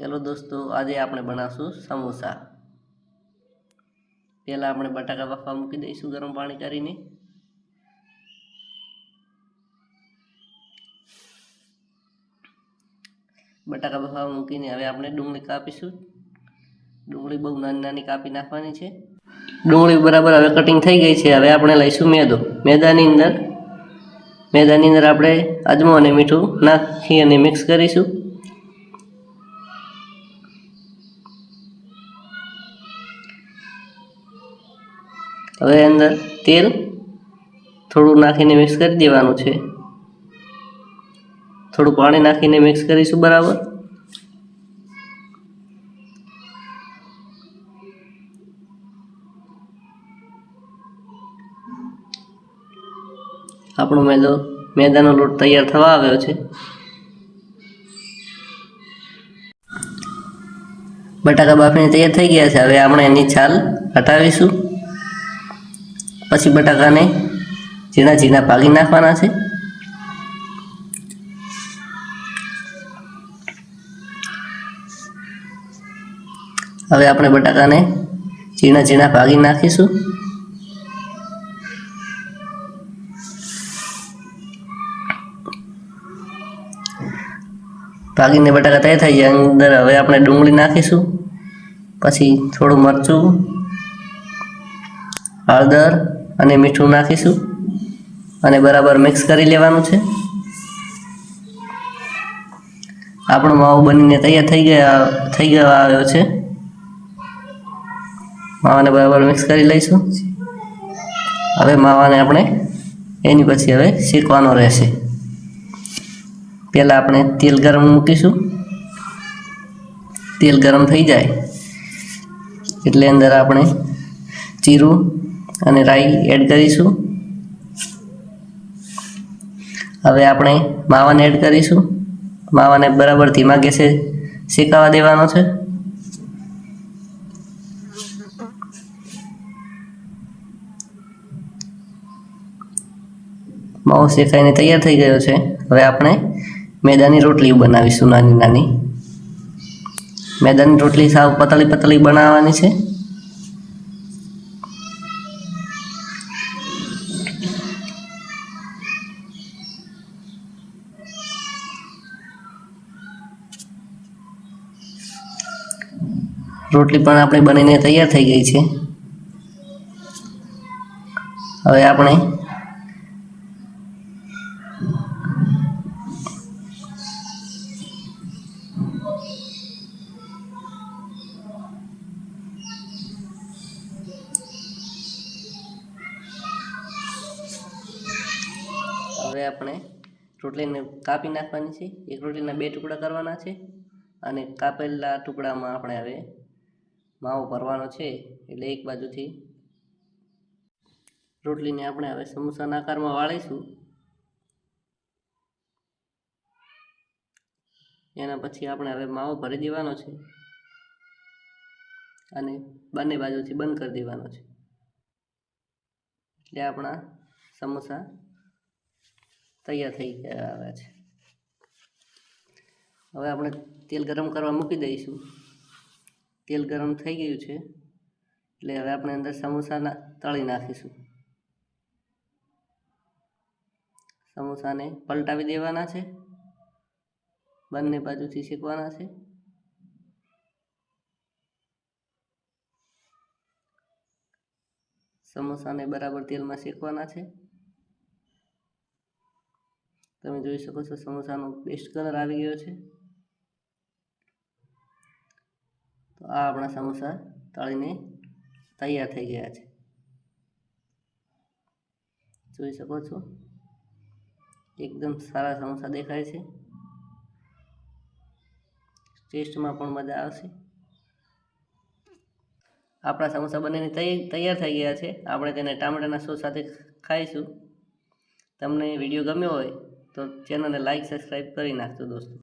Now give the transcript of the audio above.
Hello દોસ્તો, આજે આપણે બનાવશું સમોસા. પહેલાં આપણે બટાકા બફવા મૂકી દઈશું ગરમ પાણી કરીને. બટાકા બફાવા મૂકીને હવે આપણે ડુંગળી કાપીશું. ડુંગળી બહુ નાની નાની કાપી નાખવાની છે. ડુંગળી બરાબર હવે કટિંગ થઈ ગઈ છે. હવે આપણે લઈશું મેદો. મેદાની અંદર મેદાની અંદર આપણે અજમો અને મીઠું નાખી અને મિક્સ કરીશું. હવે અંદર તેલ થોડું નાખીને મિક્સ કરી દેવાનું છે. થોડું પાણી નાખીને મિક્સ કરીશું બરાબર? આપણો મેદો, મેદાનો લોટ તૈયાર થવા આવ્યો છે. બટાકા બાફીને તૈયાર થઈ ગયા છે. હવે આપણે એની છાલ હટાવીશું. પછી બટાકાને ઝીણા ઝીણા ભાગી નાખવાના છે. હવે આપણે બટાકાને ઝીણા ઝીણા ભાગી નાખીશું. ભાગીને બટાકા તૈયાર થઈ ગયા અંદર હવે આપણે ડુંગળી નાખીશું. પછી થોડું મરચું, હળદર અને મીઠું નાખીશું અને બરાબર મિક્સ કરી લેવાનું છે. આપણો માવો બનીને તૈયાર થઈ ગયા, થઈ ગયો આવ્યો છે. માવાને બરાબર મિક્સ કરી લઈશું. હવે માવાને આપણે એની પછી હવે શેકવાનો રહેશે. પહેલાં આપણે તેલ ગરમ મૂકીશું. તેલ ગરમ થઈ જાય. એટલે અંદર આપણે જીરું અને રાઈ એડ કરીશું. હવે આપણે માવાને એડ કરીશું. માવાને બરાબર ધીમા ગેસે શેકાવા દેવાનો છે. માવો શેકાઈને તૈયાર થઈ ગયો છે. હવે આપણે મેદાની રોટલી બનાવીશું નાની નાની મેદાની રોટલી સાવ પતળી પતળી બનાવવાની છે. રોટલી પણ આપણે બનીને તૈયાર થઈ ગઈ છે. હવે આપણે હવે આપણે રોટલીને કાપી નાખવાની છે. એક રોટલીના બે ટુકડા કરવાના છે અને કાપેલા ટુકડામાં આપણે હવે માવો ભરવાનો છે, એટલે એક બાજુથી રોટલીને આપણે હવે સમોસાના આકારમાં વાળીશું. એના પછી આપણે હવે માવો ભરી દેવાનો છે અને બંને બાજુથી બંધ કરી દેવાનો છે. એટલે આપણા સમોસા તૈયાર થઈ ગયા આવ્યા છે. હવે આપણે તેલ ગરમ કરવા મૂકી દઈશું. તેલ ગરમ થઈ ગયું છે, એટલે હવે આપણે અંદર સમોસાના તળી નાખીશું. સમોસાને પલટાવી દેવાના છે, બંને બાજુથી શેકવાના છે. સમોસાને બરાબર તેલમાં શેકવાના છે. તમે જોઈ શકો છો સમોસાનો બેસ્ટ કલર આવી ગયો છે. તો આ આપણા સમોસા તળીને તૈયાર થઈ ગયા છે. જોઈ શકો છો, એકદમ સારા સમોસા દેખાય છે. ટેસ્ટમાં પણ મજા આવશે. આપણા સમોસા બનીને તૈયાર થઈ ગયા છે. આપણે તેને ટામેટાના સોસ સાથે ખાઈશું. તમને વીડિયો ગમ્યો હોય તો ચેનલને લાઈક, સબસ્ક્રાઈબ કરી નાખજો દોસ્તો.